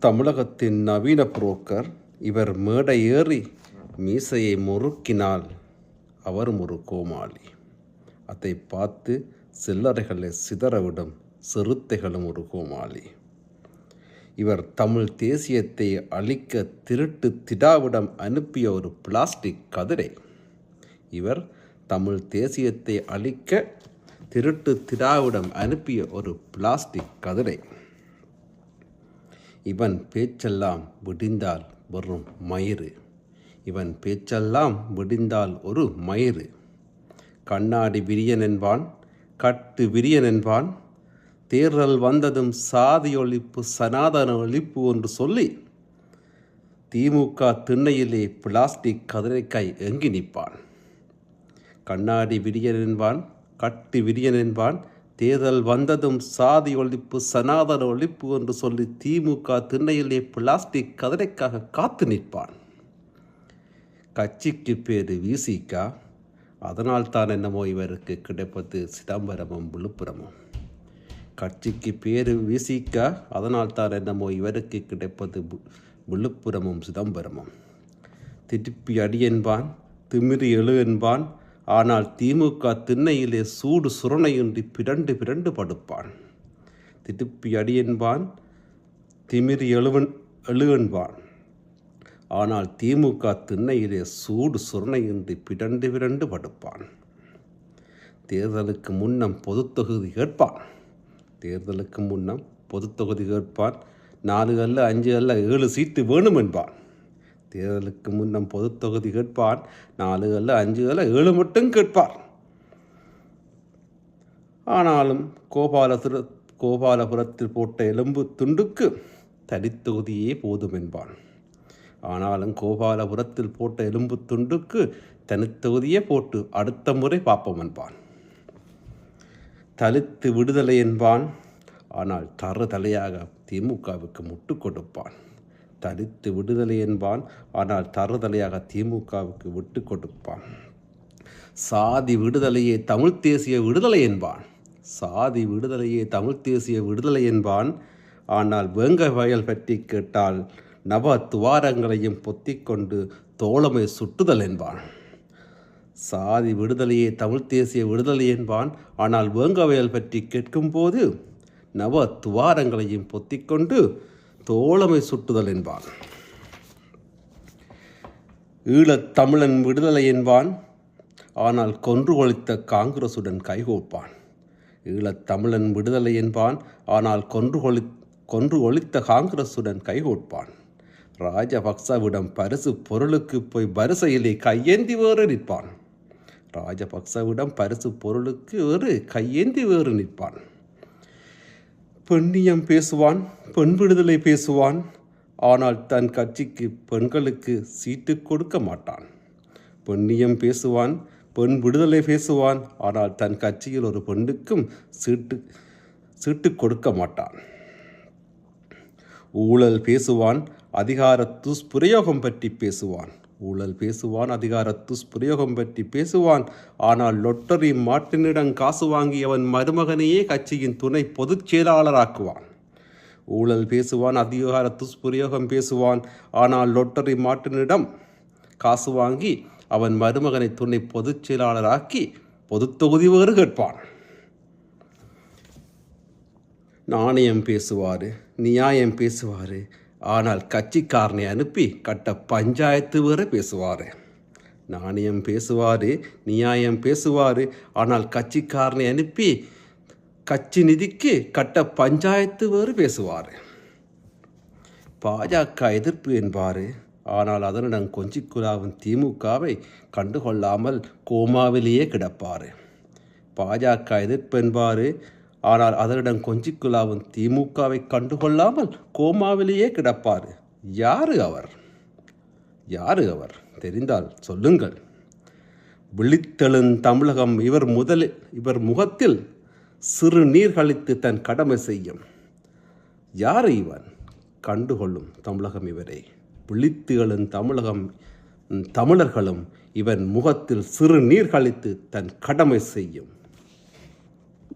தமிழகத்தின் நவீன புரோக்கர் இவர் மேடை ஏறி மீசையை முறுக்கினால் அவரும் ஒரு கோமாளி. அதை பார்த்து சில்லறைகளை சிதறவிடும் சிறுத்தைகளும் ஒரு கோமாளி. இவர் தமிழ் தேசியத்தை அழிக்க திருட்டு திடாவிடம் அனுப்பிய ஒரு பிளாஸ்டிக் கதிரை. இவர் தமிழ் தேசியத்தை அழிக்க திருட்டு திடாவிடம் அனுப்பிய ஒரு பிளாஸ்டிக் கதிரை. இவன் பேச்செல்லாம் விடிந்தால் வெறும் மயிறு. இவன் பேச்செல்லாம் விடிந்தால் ஒரு மயிறு. கண்ணாடி விரியன் என்பான் கட்டு விரியன் என்பான் தேர்தல் வந்ததும் சாதி ஒழிப்பு சனாதன ஒழிப்பு என்று சொல்லி திமுக திண்ணையிலே பிளாஸ்டிக் கதிரைக்காய் எங்கி நிற்பான். கண்ணாடி விரியன் என்பான் கட்டு விரியன் என்பான் தேர்தல் வந்ததும் சாதி ஒழிப்பு சனாதன ஒழிப்பு என்று சொல்லி திமுக திண்ணையிலே பிளாஸ்டிக் கதிரைக்காக காத்து நிற்பான். கட்சிக்கு பேர் விசிகா. அதனால் தான் என்னமோ இவருக்கு கிடைப்பது சிதம்பரமும் விழுப்புரமும். கட்சிக்கு பேர் விசிகா. அதனால் தான் என்னமோ இவருக்கு கிடைப்பது விழுப்புரமும் சிதம்பரமும். திருப்பி அடி என்பான் திமிரி எழு என்பான் ஆனால் திமுக திண்ணையிலே சூடு சுரணையின்றி பிறண்டு பிறண்டு படுப்பான். திருப்பி அடி என்பான் திமிரி எழுவன் எழு என்பான் ஆனால் திமுக திண்ணையிலே சூடு சுரணையின்றி பிரண்டு பிரண்டு படுப்பான். தேர்தலுக்கு முன்னம் பொதுத்தொகுதி கேட்பான். தேர்தலுக்கு முன்னம் பொதுத்தொகுதி கேட்பான். நாலு அல்ல அஞ்சு அல்ல ஏழு சீட்டு வேணும் என்பான் தேர்தலுக்கு முன்னம் பொது தொகுதி கேட்பான். நாலு அல்ல அஞ்சு அல்ல ஏழு மட்டும் கேட்பார். ஆனாலும் கோபாலபுர கோபாலபுரத்தில் போட்ட எலும்பு துண்டுக்கு தனித்தொகுதியே போதும் என்பான். ஆனாலும் கோபாலபுரத்தில் போட்ட எலும்பு துண்டுக்கு தனித்தொகுதியே போட்டு அடுத்த முறை பார்ப்போம் என்பான். தலித்து விடுதலை என்பான். ஆனால் தருதலையாக திமுகவுக்கு முட்டு கொடுப்பான். தலித்து விடுதலை என்பான். ஆனால் தருதலையாக திமுகவுக்கு விட்டு கொடுப்பான். சாதி விடுதலையே தமிழ் தேசிய விடுதலை என்பான். சாதி விடுதலையே தமிழ் தேசிய விடுதலை என்பான். ஆனால் வேங்க வயல் பற்றி கேட்டால் நவ துவாரங்களையும் பொத்திக்கொண்டு தோழமை சுட்டுதல் என்பான். சாதி விடுதலையே தமிழ் தேசிய விடுதலை என்பான். ஆனால் வேங்கவயல் பற்றி கேட்கும்போது நவ துவாரங்களையும் பொத்திக்கொண்டு தோழமை சுட்டுதல் என்பான். ஈழத் தமிழன் விடுதலை என்பான். ஆனால் கொன்று ஒழித்த காங்கிரசுடன் கைகோப்பான் ஈழத் தமிழன் விடுதலை என்பான். ஆனால் கொன்று ஒளி கொன்று ஒழித்த காங்கிரசுடன் கைகோட்பான் ராஜபக்சவிடம் பரிசு பொருளுக்கு போய் வரிசையிலே கையேந்தி வேறு நிற்பான். ராஜபக்சவிடம் பரிசு பொருளுக்கு வேறு கையேந்தி வேறு நிற்பான். பெண்ணியம் பேசுவான். பெண் விடுதலை பேசுவான் ஆனால் தன் கட்சிக்கு பெண்களுக்கு சீட்டு கொடுக்க மாட்டான். பெண்ணியம் பேசுவான் பெண் விடுதலை பேசுவான் ஆனால் தன் கட்சியில் ஒரு பெண்ணுக்கும் சீட்டு சீட்டு கொடுக்க மாட்டான். ஊழல் பேசுவான் அதிகார துஷ்பிரயோகம் பற்றி பேசுவான். ஊழல் பேசுவான் அதிகார துஷ்பிரயோகம் பற்றி பேசுவான் ஆனால் லொட்டரி மாட்டினிடம் காசு வாங்கியவன் மருமகனையே கட்சியின் துணை பொதுச் செயலாளராக்குவான். ஊழல் பேசுவான் அதிகார துஷ்பிரயோகம் பேசுவான். ஆனால் லொட்டரி மாட்டினிடம் காசு வாங்கி அவன் மருமகனை துணை பொதுச் செயலாளராக்கி பொதுத் தொகுதி வேறு கேட்பான். நாணயம் பேசுவார் நியாயம் பேசுவார். ஆனால் கட்சிக்காரனை அனுப்பி கட்ட பஞ்சாயத்து வேற பேசுவார். நாணயம் பேசுவார் நியாயம் பேசுவார். ஆனால் கட்சிக்காரனை அனுப்பி கட்சி நிதிக்கு கட்ட பஞ்சாயத்து வேறு பேசுவார். பாஜக எதிர்ப்பு என்பார். ஆனால் அதனிடம் கொஞ்சிக்குலாவும் திமுகவை கண்டுகொள்ளாமல் கோமாவிலேயே கிடப்பார். பாஜக எதிர்ப்பு என்பார். ஆனால் அதனிடம் கொஞ்சிக்குலாவும் திமுகவை கண்டுகொள்ளாமல் கோமாவிலேயே கிடப்பார். யாரு அவர்? யாரு அவர்? தெரிந்தால் சொல்லுங்கள். விழித்தெழுந் தமிழகம் இவர் முதலில் இவர் முகத்தில் சிறு நீர் கழித்து தன் கடமை செய்யும். யார் இவன்? கண்டுகொள்ளும் தமிழகம் இவரை. விழித்துகளும் தமிழகம் தமிழர்களும் இவன் முகத்தில் சிறு நீர் கழித்து தன் கடமை செய்யும்.